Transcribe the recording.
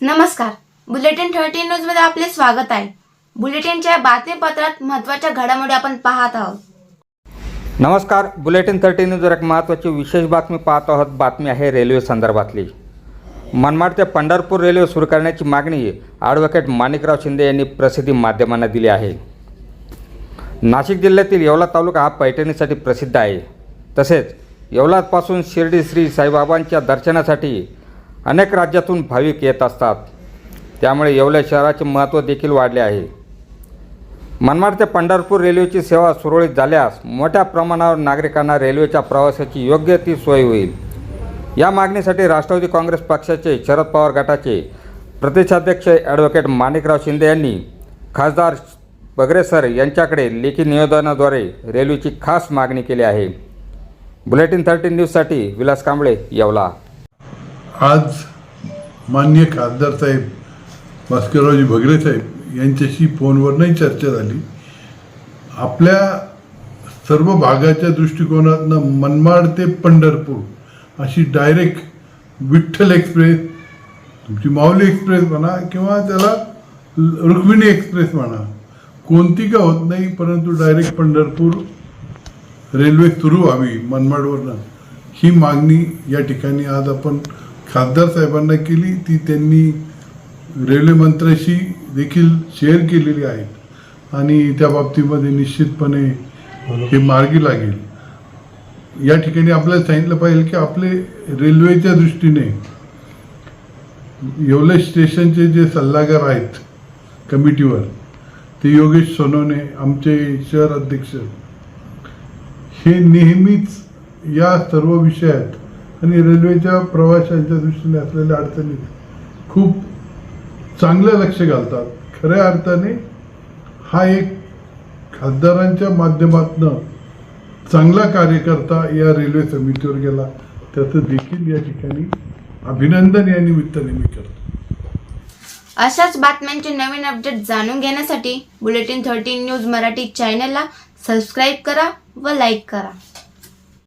नमस्कार. Bulletin thirteen न्यूजमध्ये आपले स्वागत आहे. बुलेटिनच्या बातमीपत्रात महत्त्वाच्या घडामोडी आपण पाहत आहोत. नमस्कार. बुलेटिन थर्टी न्यूजवर एक महत्त्वाची विशेष बातमी पाहत आहोत. बातमी आहे रेल्वे संदर्भातली. मनमाड ते पंढरपूर रेल्वे सुरू करण्याची मागणी ॲडव्होकेट माणिकराव शिंदे यांनी प्रसिद्धी माध्यमांना दिली आहे. नाशिक जिल्ह्यातील येवला तालुका हा पैठणीसाठी प्रसिद्ध आहे. तसेच येवलापासून शिर्डी श्री साईबाबांच्या दर्शनासाठी अनेक राज्यातून भाविक येत असतात. त्यामुळे येवल्या शहराचे महत्त्व देखील वाढले आहे. मनमाड ते पंढरपूर रेल्वेची सेवा सुरळीत झाल्यास मोठ्या प्रमाणावर नागरिकांना रेल्वेच्या प्रवासाची योग्य ती सोय होईल. या मागणीसाठी राष्ट्रवादी काँग्रेस पक्षाचे शरद पवार गटाचे प्रदेशाध्यक्ष ॲडव्होकेट माणिकराव शिंदे यांनी खासदार बगरे सर यांच्याकडे लेखी निवेदनाद्वारे रेल्वेची खास मागणी केली आहे. बुलेटिन थर्टीन न्यूजसाठी विलास कांबळे येवला. आज मान्य खासदार साहेब भास्कररावजी भगरे साहेब यांच्याशी फोनवरनंही चर्चा झाली. आपल्या सर्व भागाच्या दृष्टिकोनातनं मनमाड ते पंढरपूर अशी डायरेक्ट विठ्ठल एक्सप्रेस तुमची माऊली एक्सप्रेस म्हणा किंवा त्याला रुक्मिणी एक्सप्रेस म्हणा कोणती का होत नाही परंतु डायरेक्ट पंढरपूर रेल्वे सुरू व्हावी मनमाडवरनं ही मागणी या ठिकाणी आज आपण खासदार साहेबांना केली ती त्यांनी रेल्वे मंत्र्याशी देखील शेअर केलेली आहेत. आणि त्या बाबतीमध्ये निश्चितपणे हे मार्गी लागेल. या ठिकाणी आपल्याला सांगितलं पाहिजे की आपले रेल्वेच्या दृष्टीने येवले स्टेशनचे जे सल्लागार आहेत कमिटीवर ते योगेश सोनवणे आमचे शहर अध्यक्ष हे नेहमीच या सर्व विषयात आणि रेल्वेच्या प्रवाशांच्या दृष्टीने असलेल्या अडचणीत खूप चांगलं लक्ष घालतात. खऱ्या अर्थाने हा एक खासदारांच्या माध्यमातनं चांगला कार्यकर्ता या रेल्वे समितीवर गेला. त्याचं देखील या ठिकाणी अभिनंदन या निमित्ताने मी करतो. अशाच बातम्यांचे नवीन अपडेट जाणून घेण्यासाठी बुलेटिन थर्टीन न्यूज मराठी चॅनलला सबस्क्राईब करा व लाईक करा.